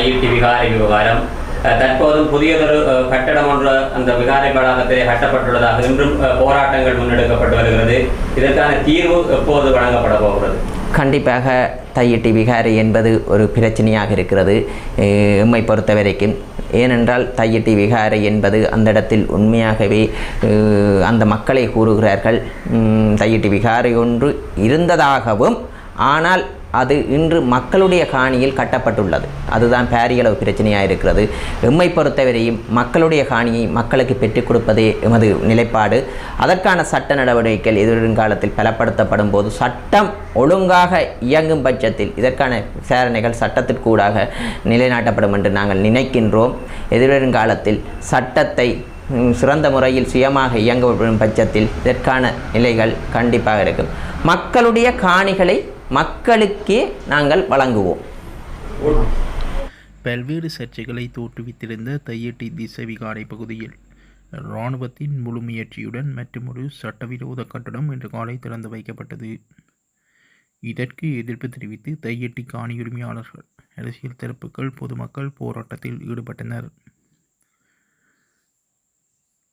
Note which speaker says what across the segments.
Speaker 1: IIT விகாரை விவகாரம். தற்போதும் புதியதொரு கட்டடம் ஒன்று அந்த விகாரை வளாகத்திலே கட்டப்பட்டுள்ளதாக இன்றும் போராட்டங்கள் முன்னெடுக்கப்பட்டு வருகிறது. இதற்கான தீர்வு எப்போது வழங்கப்பட போகிறது?
Speaker 2: கண்டிப்பாக தையிட்டி விகாரை என்பது ஒரு பிரச்சனையாக இருக்கிறது. எம்மை பொறுத்த வரைக்கும் ஏனென்றால் தையிட்டி விகாரை என்பது அந்த இடத்தில் உண்மையாகவே அந்த மக்களை கூறுகிறார்கள். தையிட்டி விகாரை ஒன்று இருந்ததாகவும் ஆனால் அது இன்று மக்களுடைய காணியில் கட்டப்பட்டுள்ளது. அதுதான் பேரியளவு பிரச்சனையாக இருக்கிறது. எம்மை பொறுத்தவரையும் மக்களுடைய காணியை மக்களுக்கு பெற்றுக் கொடுப்பதே எமது நிலைப்பாடு. அதற்கான சட்ட நடவடிக்கைகள் எதிர்காலத்தில் பலப்படுத்தப்படும் போது சட்டம் ஒழுங்காக இயங்கும் பட்சத்தில் இதற்கான விசாரணைகள் சட்டத்திற்கூடாக நிலைநாட்டப்படும் என்று நாங்கள் நினைக்கின்றோம். எதிர்காலத்தில் சட்டத்தை சிறந்த முறையில் சுயமாக இயங்கப்படும் பட்சத்தில் இதற்கான நிலைகள் கண்டிப்பாக இருக்கும். மக்களுடைய காணிகளை மக்களுக்கே நாங்கள் வழங்குவோம்.
Speaker 3: பல்வேறு சர்ச்சைகளை தோற்றுவித்திருந்த தையட்டி திசைவிகாரை பகுதியில் இராணுவத்தின் முழு முயற்சியுடன் மற்றொரு சட்டவிரோத கட்டடம் இன்று காலை திறந்து வைக்கப்பட்டது. இதற்கு எதிர்ப்பு தெரிவித்து தையட்டி காணி உரிமையாளர்கள் அரசியல் தரப்புகள் பொதுமக்கள் போராட்டத்தில் ஈடுபட்டனர்.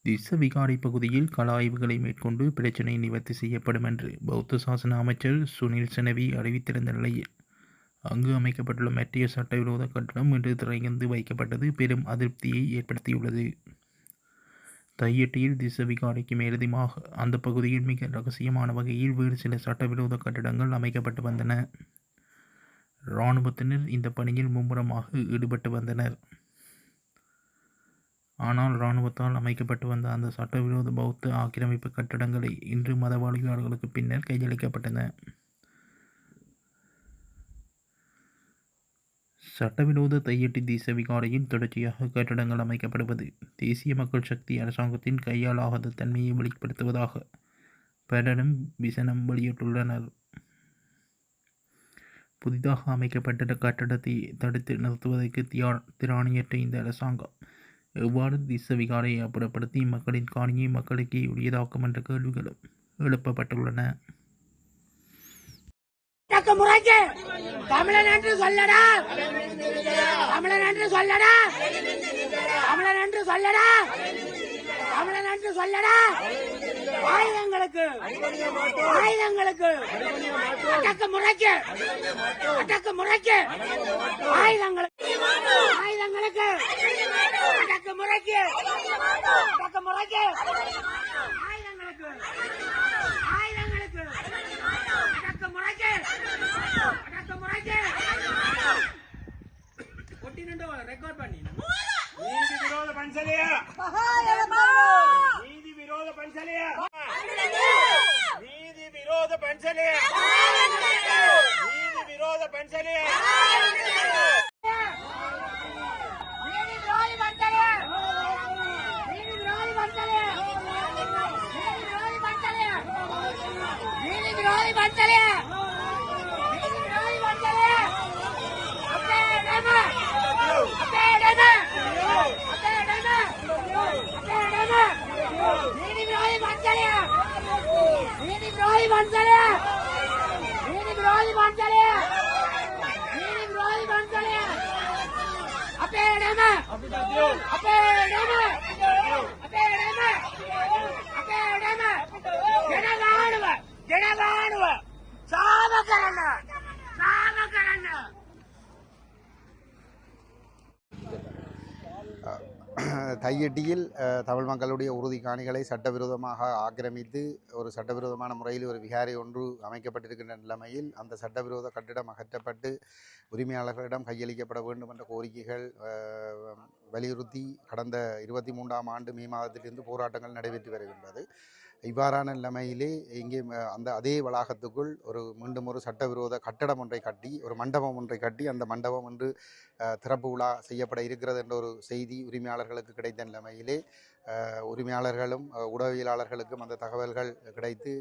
Speaker 3: திசவிகாரை பகுதியில் கள ஆய்வுகளை மேற்கொண்டு பிரச்சினை நிவர்த்தி செய்யப்படும் என்று பௌத்த சாசன அமைச்சர் சுனில் செனவி அறிவித்திருந்த நிலையில் அங்கு அமைக்கப்பட்டுள்ள மெட்டிய சட்டவிரோத கட்டடம் இன்று திறந்து வைக்கப்பட்டது பெரும் அதிருப்தியை ஏற்படுத்தியுள்ளது. தையட்டியில் திசவிகாரைக்கு மேலதிகமாக அந்த பகுதியில் மிக ரகசியமான வகையில் வேறு சில சட்டவிரோத கட்டடங்கள் அமைக்கப்பட்டு வந்தன. இராணுவத்தினர் இந்த பணியில் மும்முரமாக ஈடுபட்டு வந்தனர். ஆனால் இராணுவத்தால் அமைக்கப்பட்டு வந்த அந்த சட்டவிரோத பௌத்த ஆக்கிரமிப்பு கட்டடங்களை இன்று மதவாளிகளுக்கு பின்னர் கையளிக்கப்பட்டன. சட்டவிரோத தையட்டி தேச விகாரையில் தொடர்ச்சியாக கட்டடங்கள் அமைக்கப்படுவது தேசிய மக்கள் சக்தி அரசாங்கத்தின் கையாலாகாத தன்மையை வெளிப்படுத்துவதாக பலரும் விசனம் வெளியிட்டுள்ளனர். புதிதாக அமைக்கப்பட்ட கட்டடத்தை தடுத்து நிறுத்துவதற்கு தியா திராணியற்ற இந்த அரசாங்கம் எவ்வாறு திச விகாரையை அப்புறப்படுத்தி மக்களின் காணியை மக்களுக்கு உரியதாக்கும் என்ற கேள்விகளும் எழுப்பப்பட்டுள்ளன.
Speaker 4: தக்க முறைக்கு தமிழன் என்று சொல்லடா. தமிழன் என்று சொல்லடா. தமிழன் என்று சொல்லடா. தமிழன் என்று சொல்லடா. ஆயுதங்களுக்கு ஆயுதங்களுக்கு அடக்க முறைக்கு அடக்க முறைக்கு ஆயுதங்களுக்கு ஆயுதங்களுக்கு அடக்க முறைக்கு அடக்க முறைக்கு පන්සලය! ඊනි විරෝධී පන්සලය! ඊනි විරෝධී පන්සලය! අපේ නම! අපේ නම! අපේ නම! අපේ නම! ජනගහනුව! ජනගහනුව! සාම කරන්න! සාම කරන්න!
Speaker 5: தையட்டியில் தமிழ் மக்களுடைய உறுதி காணிகளை சட்டவிரோதமாக ஆக்கிரமித்து ஒரு சட்டவிரோதமான முறையில் ஒரு விகாரை ஒன்று அமைக்கப்பட்டிருக்கின்ற நிலைமையில் அந்த சட்டவிரோத கட்டிடம் அகற்றப்பட்டு உரிமையாளர்களிடம் கையளிக்கப்பட வேண்டும் என்ற கோரிக்கைகள் வலியுறுத்தி கடந்த இருபத்தி மூன்றாம் ஆண்டு மே மாதத்திலிருந்து போராட்டங்கள் நடைபெற்று வருகின்றது. இவ்வாறான நிலைமையிலே இங்கே அந்த அதே வளாகத்துக்குள் ஒரு மீண்டும் ஒரு சட்டவிரோத கட்டடம் ஒன்றை கட்டி ஒரு மண்டபம் ஒன்றை கட்டி அந்த மண்டபம் ஒன்று திறப்பு விழா செய்யப்பட இருக்கிறது என்ற ஒரு செய்தி உரிமையாளர்களுக்கு கிடைத்த நிலைமையிலே உரிமையாளர்களும் உடவியலாளர்களுக்கும் அந்த தகவல்கள் கிடைத்து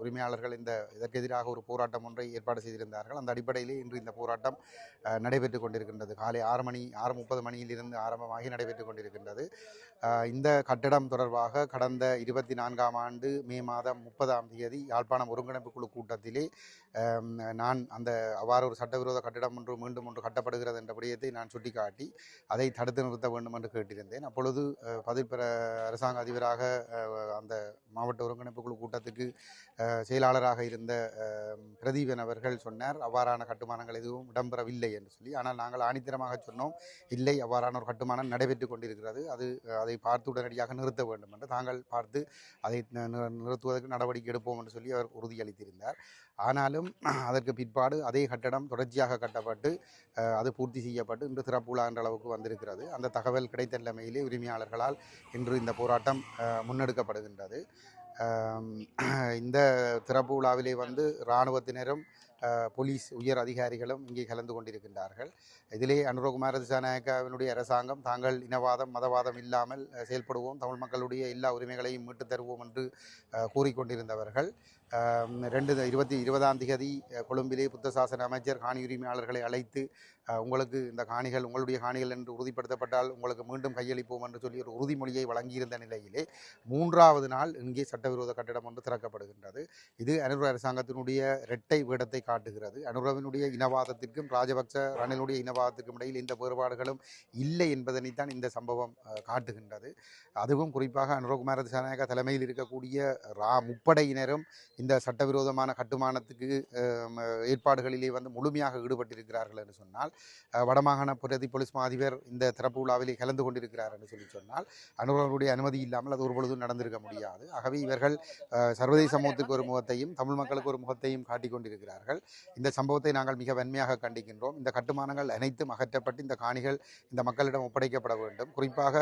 Speaker 5: உரிமையாளர்கள் இந்த இதற்கு எதிராக ஒரு போராட்டம் ஒன்றை ஏற்பாடு செய்திருந்தார்கள். அந்த அடிப்படையிலே இன்று இந்த போராட்டம் நடைபெற்று கொண்டிருக்கின்றது. காலை ஆறு மணி ஆறு முப்பது மணியிலிருந்து ஆரம்பமாகி நடைபெற்று கொண்டிருக்கின்றது. இந்த கட்டடம் தொடர்பாக கடந்த இருபத்தி நான்காம் ஆண்டு மே மாதம் முப்பதாம் தேதி யாழ்ப்பாணம் ஒருங்கிணைப்பு குழு கூட்டத்திலே நான் அந்த அவ்வாறு ஒரு சட்டவிரோத கட்டிடம் ஒன்று மீண்டும் ஒன்று கட்டப்படுகிறது என்ற விடயத்தை நான் சுட்டிக்காட்டி அதை தடுத்து நிறுத்த வேண்டும் என்று கேட்டிருந்தேன். அப்பொழுது பதில் பிற அரசாங்க அதிபராக அந்த மாவட்ட ஒருங்கிணைப்பு குழு கூட்டத்துக்கு செயலாளராக இருந்த பிரதீபன் அவர்கள் சொன்னார் அவ்வாறான கட்டுமானங்கள் எதுவும் இடம்பெறவில்லை என்று சொல்லி. ஆனால் நாங்கள் ஆணித்தரமாக சொன்னோம் இல்லை அவ்வாறான ஒரு கட்டுமானம் நடைபெற்று கொண்டிருக்கிறது. அது அதை பார்த்து உடனடியாக நிறுத்த வேண்டும் என்று. தாங்கள் பார்த்து அதை நிறுத்துவதற்கு நடவடிக்கை எடுப்போம் என்று சொல்லி அவர் உறுதியளித்திருந்தார். ஆனாலும் அதற்கு பிற்பாடு அதே கட்டடம் தொடர்ச்சியாக கட்டப்பட்டு அது பூர்த்தி செய்யப்பட்டு இன்று திறப்புலா என்ற அளவுக்கு வந்திருக்கிறது. அந்த தகவல் கிடைத்தல்லமையிலே உரிமையாளர்களால் இன்று இந்த போராட்டம் முன்னெடுக்கப்படுகின்றது. இந்த திறப்பு விழாவிலே வந்து இராணுவத்தினரும் போலீஸ் உயர் அதிகாரிகளும் இங்கே கலந்து கொண்டிருக்கின்றார்கள். இதிலே அனுரகுமார திசாநாயக்காவினுடைய அரசாங்கம் தாங்கள் இனவாதம் மதவாதம் இல்லாமல் செயல்படுவோம். தமிழ் மக்களுடைய எல்லா உரிமைகளையும் மீட்டுத் தருவோம் என்று கூறிக்கொண்டிருந்தவர்கள் ரெண்டு இருபத்தி இருபதாம் திகதி கொழும்பிலே புத்த சாசன அமைச்சர் காணி உரிமையாளர்களை அழைத்து உங்களுக்கு இந்த காணிகள் உங்களுடைய காணிகள் என்று உறுதிப்படுத்தப்பட்டால் உங்களுக்கு மீண்டும் கையளிப்போம் என்று சொல்லி ஒரு உறுதிமொழியை வழங்கியிருந்த நிலையிலே மூன்றாவது நாள் இங்கே சட்டவிரோத கட்டிடம் ஒன்று திறக்கப்படுகின்றது. இது அனுர அரசாங்கத்தினுடைய இரட்டை வேடத்தை காட்டுகிறது. அனுரவினுடைய இனவாதத்திற்கும் ராஜபக்ச ரணிலுடைய இனவாதத்திற்கும் இடையில் எந்த வேறுபாடுகளும் இல்லை என்பதனைத்தான் இந்த சம்பவம் காட்டுகின்றது. அதுவும் குறிப்பாக அனுரகுமார திசாநாயக தலைமையில் இருக்கக்கூடிய ரா முப்படையினரும் இந்த சட்டவிரோதமான கட்டுமானத்துக்கு ஏற்பாடுகளிலே வந்து முழுமையாக ஈடுபட்டிருக்கிறார்கள் என்று சொன்னால் வடமாகாண பிரதி போலீஸ் மாதிபர் இந்த திறப்பு விழாவிலே கலந்து கொண்டிருக்கிறார் என்று சொல்லி சொன்னால் அனுரவனுடைய அனுமதி இல்லாமல் அது ஒரு பொழுதும் நடந்திருக்க முடியாது. ஆகவே இவர்கள் சர்வதேச சமூகத்துக்கு ஒரு முகத்தையும் தமிழ் மக்களுக்கு ஒரு முகத்தையும் காட்டிக் கொண்டிருக்கிறார்கள். இந்த சம்பவத்தை நாங்கள் மிக வன்மையாக கண்டிக்கின்றோம். இந்த கட்டுமானங்கள் அனைத்தும் அகற்றப்பட்டு இந்த காணிகள் இந்த மக்களிடம் ஒப்படைக்கப்பட வேண்டும். குறிப்பாக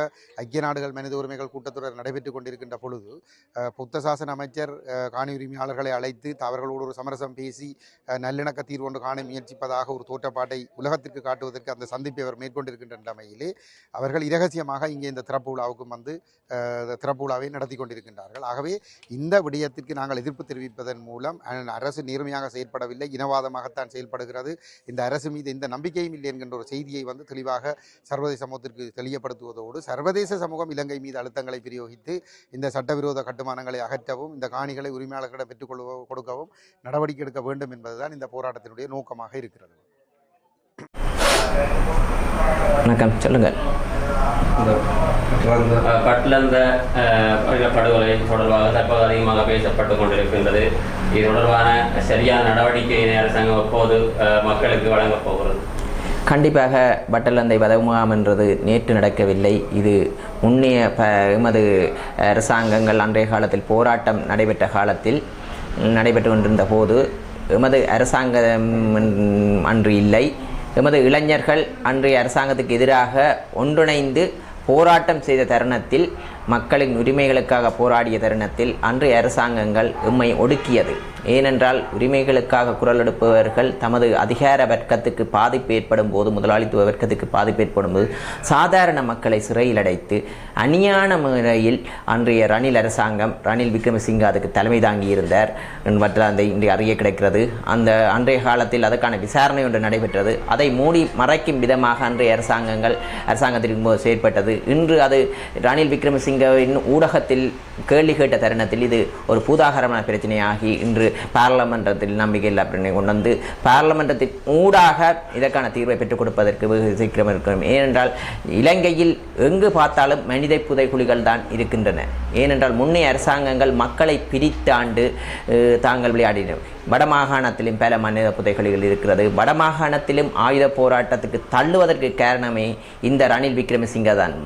Speaker 5: ஐக்கிய நாடுகள் மனித உரிமைகள் கூட்டத்தொடர் நடைபெற்றுக் கொண்டிருக்கின்ற பொழுது புத்த சாசன அமைச்சர் காணி உரிமையாளர்களை அழைத்து அவர்களோடு ஒரு சமரசம் பேசி நல்லிணக்க தீர்வு ஒன்று காண முயற்சிப்பதாக ஒரு தோற்றப்பாட்டை உலகத்திற்கு காட்டுவதற்கு அந்த சந்திப்பை அவர் மேற்கொண்டிருக்கின்ற நிலைமையிலே அவர்கள் இரகசியமாக இங்கே இந்த திறப்பு விழாவுக்கும் வந்து திறப்பு விழாவை நடத்தி கொண்டிருக்கின்றார்கள். ஆகவே இந்த விடயத்திற்கு நாங்கள் எதிர்ப்பு தெரிவிப்பதன் மூலம் அரசு நேர்மையாக செயற்படவில்லை. இனவாதமாகத்தான் செயல்படுகிறது. இந்த அரசு மீது எந்த நம்பிக்கையும் இல்லை என்கின்ற ஒரு செய்தியை வந்து தெளிவாக சர்வதேச சமூகத்திற்கு தெளியப்படுத்துவதோடு சர்வதேச சமூகம் இலங்கை மீது அழுத்தங்களை பிரயோகித்து இந்த சட்டவிரோத கட்டுமானங்களை அகற்றவும் இந்த காணிகளை உரிமையாளர்களிடம் பெற்றுக்கொள்ள கொடுக்கவும் நடவடிக்கை எடுக்க வேண்டும் என்பதுதான் இந்த போராட்டத்தினுடைய நோக்கமாக இருக்கிறது.
Speaker 2: வணக்கம். சொல்லுங்கள்.
Speaker 1: பட்லந்த படுகொலை தொடர்பாக தற்போது அதிகமாக பேசப்பட்டு கொண்டிருக்கின்றது. இது தொடர்பான சரியான நடவடிக்கையினை அரசாங்கம் எப்போது மக்களுக்கு வழங்கப் போகிறது?
Speaker 2: கண்டிப்பாக பட்டலந்தை வதமுகாம் என்றது நேற்று நடக்கவில்லை. இது முன்னைய ப எமது அரசாங்கங்கள் அன்றைய காலத்தில் போராட்டம் நடைபெற்ற காலத்தில் நடைபெற்று கொண்டிருந்த போது எமது அரசாங்கம் அன்று இல்லை. எமது இளைஞர்கள் அன்றைய அரசாங்கத்துக்கு எதிராக ஒன்றிணைந்து போராட்டம் செய்த தருணத்தில் மக்களின் உரிமைகளுக்காக போராடிய தருணத்தில் அன்றைய அரசாங்கங்கள் எம்மை ஒடுக்கியது. ஏனென்றால் உரிமைகளுக்காக குரல் எடுப்பவர்கள் தமது அதிகார வர்க்கத்துக்கு பாதிப்பு ஏற்படும் போது முதலாளித்துவ வர்க்கத்துக்கு பாதிப்பு ஏற்படும் போது சாதாரண மக்களை சிறையில் அடைத்து அணியான முறையில் அன்றைய ரணில் அரசாங்கம் ரணில் விக்ரமசிங்க அதுக்கு தலைமை தாங்கி இருந்தார். மற்ற அந்த இன்று அறிய கிடைக்கிறது. அந்த அன்றைய காலத்தில் அதற்கான விசாரணை ஒன்று நடைபெற்றது. அதை மூடி மறைக்கும் விதமாக அன்றைய அரசாங்கங்கள் அரசாங்கத்திற்கு போது செயற்பட்டது. இன்று அது ரணில் விக்ரமசிங்கவின் ஊடகத்தில் கேள்வி கேட்ட தருணத்தில் இது ஒரு பூதாகரமான பிரச்சனையாகி இன்று பாராளுமன்றத்தில் நம்பிக்கை இல்லை அப்படின்னு கொண்டு வந்து பாராளுமன்றத்தின் ஊடாக இதற்கான தீர்வை பெற்றுக் கொடுப்பதற்கு வெகு சீக்கிரம் இருக்கும். ஏனென்றால் இலங்கையில் எங்கு பார்த்தாலும் மனித புதைக்குழிகள் தான் இருக்கின்றன. ஏனென்றால் முன்னைய அரசாங்கங்கள் மக்களை பிரித்தாண்டு தாங்கள் விளையாடின வடமாகாணத்திலும் பல மனித புதைகுழிகள் இருக்கிறது. வடமாகாணத்திலும் ஆயுத போராட்டத்துக்கு தள்ளுவதற்கு காரணமே இந்த ரணில் விக்ரமசிங்க தான்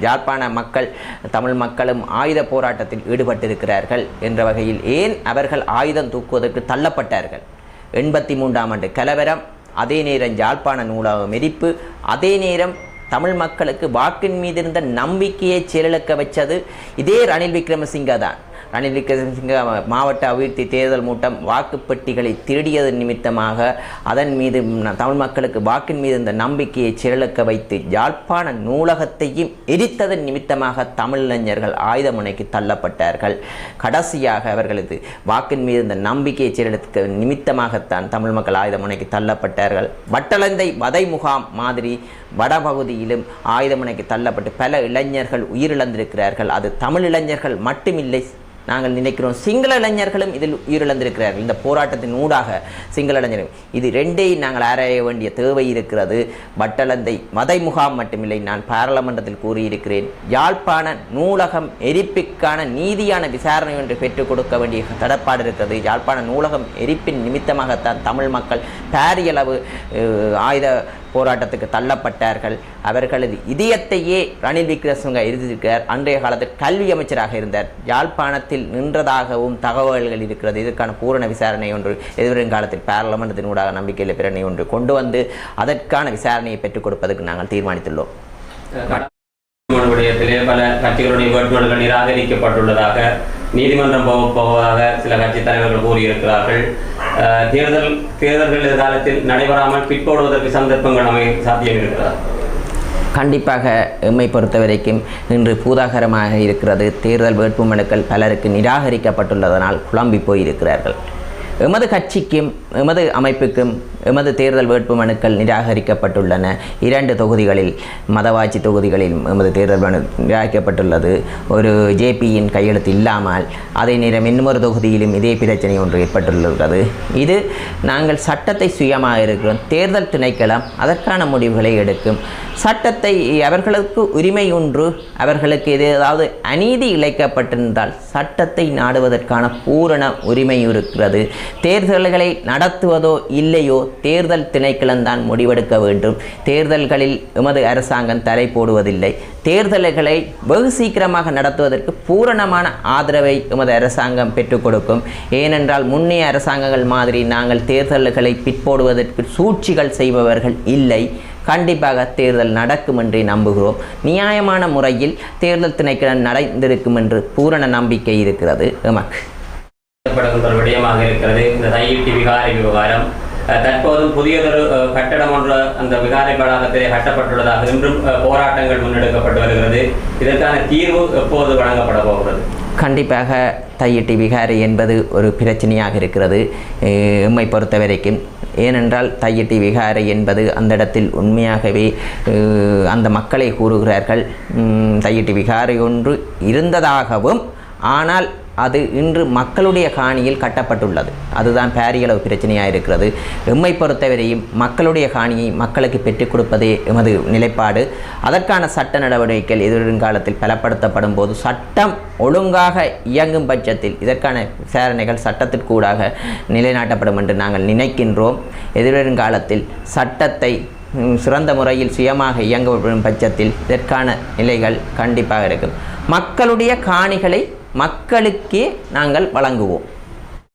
Speaker 2: யாழ்ப்பாண மக்கள் தமிழ் மக்களும் ஆயுத போராட்டத்தில் ஈடுபட்டிருக்கிறார்கள் என்ற வகையில் ஏன் அவர்கள் ஆயுதம் தூக்குவதற்கு தள்ளப்பட்டார்கள்? எண்பத்தி மூன்றாம் ஆண்டு கலவரம் அதே நேரம் யாழ்ப்பாண நூலகம் எரிப்பு அதே நேரம் தமிழ் மக்களுக்கு வாக்கின் மீது இருந்த நம்பிக்கையை செயலிழக்க வச்சது இதே ரணில் விக்ரமசிங்க தான் ரணில் விக்ரமசிங்க மாவட்ட அபிவிருத்தி தேர்தல் மூட்டம் வாக்குப்பெட்டிகளை திருடியது நிமித்தமாக அதன் மீது தமிழ் மக்களுக்கு வாக்கின் மீது இந்த நம்பிக்கையை சிறலக்க வைத்து யாழ்ப்பாண நூலகத்தையும் எரித்ததன் நிமித்தமாக தமிழிளைஞர்கள் ஆயுத முனைக்கு தள்ளப்பட்டார்கள். கடைசியாக அவர்களது வாக்கின் மீது இந்த நம்பிக்கையை சிறலக்க நிமித்தமாகத்தான் தமிழ் மக்கள் ஆயுத முனைக்கு தள்ளப்பட்டார்கள். வட்டலந்தை வதை முகாம் மாதிரி வடபகுதியிலும் ஆயுதமுனைக்கு தள்ளப்பட்டு பல இளைஞர்கள் உயிரிழந்திருக்கிறார்கள். அது தமிழ் இளைஞர்கள் மட்டுமில்லை நாங்கள் நினைக்கிறோம் சிங்கள இளைஞர்களும் இதில் உயிரிழந்திருக்கிறார்கள். இந்த போராட்டத்தின் ஊடாக சிங்கள இளைஞர்கள். இது ரெண்டையும் நாங்கள் ஆராய வேண்டிய தேவை இருக்கிறது. வட்டலந்தை மதை முகாம் மட்டுமில்லை நான் பாராளுமன்றத்தில் கூறியிருக்கிறேன். யாழ்ப்பாண நூலகம் எரிப்புக்கான நீதியான விசாரணை ஒன்று பெற்றுக் கொடுக்க வேண்டிய தடப்பாடு இருக்கிறது. யாழ்ப்பாண நூலகம் எரிப்பின் நிமித்தமாகத்தான் தமிழ் மக்கள் பாரியளவு ஆயுத போராட்டத்துக்கு தள்ளப்பட்டார்கள். அவர்களது இதயத்தையே ரணில் விக்ரமசிங்க எழுதியிருக்கிறார். அன்றைய காலத்தில் கல்வி அமைச்சராக இருந்தார். யாழ்ப்பாணத்தில் நின்றதாகவும் தகவல்கள் இருக்கிறது. இதற்கான பூரண விசாரணை ஒன்று எதிர்வரும் காலத்தில் பாராளுமன்றத்தின் ஊடாக நம்பிக்கையில் பிறனை ஒன்று கொண்டு வந்து அதற்கான விசாரணையை பெற்றுக் கொடுப்பதற்கு நாங்கள் தீர்மானித்துள்ளோம்.
Speaker 1: விடயத்திலே பல கட்சிகளுடைய வேட்புமனுகள் நிராகரிக்கப்பட்டுள்ளதாக நீதிமன்றம் போக போவதாக சில கட்சி தலைவர்கள் கூறியிருக்கிறார்கள். தேர்தல் தேர்தல்கள் எதிர்காலத்தில் நடைபெறாமல் பிற்போடுவதற்கு சந்தர்ப்பங்கள் அமை சாத்தியம் இருக்கிறார்
Speaker 2: கண்டிப்பாக எம்மை பொறுத்த வரைக்கும் இன்று பூதாகரமாக இருக்கிறது. தேர்தல் வேட்புமனுக்கள் பலருக்கு நிராகரிக்கப்பட்டுள்ளதனால் குழம்பி போயிருக்கிறார்கள். எமது கட்சிக்கும் எமது அமைப்புக்கும் எமது தேர்தல் வேட்புமனுக்கள் நிராகரிக்கப்பட்டுள்ளன. இரண்டு தொகுதிகளில் மதவாட்சி தொகுதிகளில் எமது தேர்தல் மனு நிராகரிக்கப்பட்டுள்ளது. ஒரு ஜேபியின் கையெழுத்து இல்லாமல் அதே நேரம் இன்னொரு தொகுதியிலும் இதே பிரச்சனை ஒன்று ஏற்பட்டுள்ளது. இது நாங்கள் சட்டத்தை சுயமாக இருக்கிறோம் தேர்தல் திணைக்களம் அதற்கான முடிவுகளை எடுக்கும். சட்டத்தை அவர்களுக்கு உரிமை ஒன்று அவர்களுக்கு எது ஏதாவது அநீதி இழைக்கப்பட்டிருந்தால் சட்டத்தை நாடுவதற்கான பூரண உரிமை இருக்கிறது. தேர்தல்களை நடத்துவதோ இல்லையோ தேர்தல் திணைக்களம்தான் முடிவெடுக்க வேண்டும். தேர்தல்களில் எமது அரசாங்கம் தலை போடுவதில்லை. தேர்தல்களை வெகு சீக்கிரமாக நடத்துவதற்கு பூரணமான ஆதரவை எமது அரசாங்கம் பெற்றுக் கொடுக்கும். ஏனென்றால் முன்னைய அரசாங்கங்கள் மாதிரி நாங்கள் தேர்தல்களை பிற்போடுவதற்கு சூழ்ச்சிகள் செய்பவர்கள் இல்லை. கண்டிப்பாக தேர்தல் நடக்கும் என்றே நம்புகிறோம். நியாயமான முறையில் தேர்தல் திணைக்களம் நடந்திருக்கும் என்று பூரண நம்பிக்கை இருக்கிறது. எமக்கு.
Speaker 1: விடயமாக இருக்கிறது. இந்த தையிட்டி விகார விவகாரம். அஹ், தற்போதும் புதியதொரு கட்டடம் ஒன்று அந்த விகாரை வளாகத்திலே கட்டப்பட்டுள்ளதாக இன்றும் போராட்டங்கள் முன்னெடுக்கப்பட்டு வருகிறது. இதற்கான தீர்வு எப்போது வழங்கப்பட போகிறது?
Speaker 2: கண்டிப்பாக தையிட்டி விகாரை என்பது ஒரு பிரச்சனையாக இருக்கிறது. எம்மை பொறுத்த வரைக்கும் ஏனென்றால் தையிட்டி விகாரை என்பது அந்த இடத்தில் உண்மையாகவே அந்த மக்களை கூறுகிறார்கள். தையிட்டி விகாரை ஒன்று இருந்ததாகவும் ஆனால் அது இன்று மக்களுடைய காணியில் கட்டப்பட்டுள்ளது. அதுதான் பேரியளவு பிரச்சனையாக இருக்கிறது. எம்மை பொறுத்தவரையும் மக்களுடைய காணியை மக்களுக்கு பெற்றுக் கொடுப்பதே எமது நிலைப்பாடு. அதற்கான சட்ட நடவடிக்கைகள் எதிர்காலத்தில் பலப்படுத்தப்படும் போது சட்டம் ஒழுங்காக இயங்கும் பட்சத்தில் இதற்கான விசாரணைகள் சட்டத்திற்கூடாக நிலைநாட்டப்படும் என்று நாங்கள் நினைக்கின்றோம். எதிர்காலத்தில் சட்டத்தை சிறந்த முறையில் சுயமாக இயங்கப்படும் பட்சத்தில் இதற்கான நிலைகள் கண்டிப்பாக இருக்கும். மக்களுடைய காணிகளை மக்களுக்கே நாங்கள் வழங்குவோம்.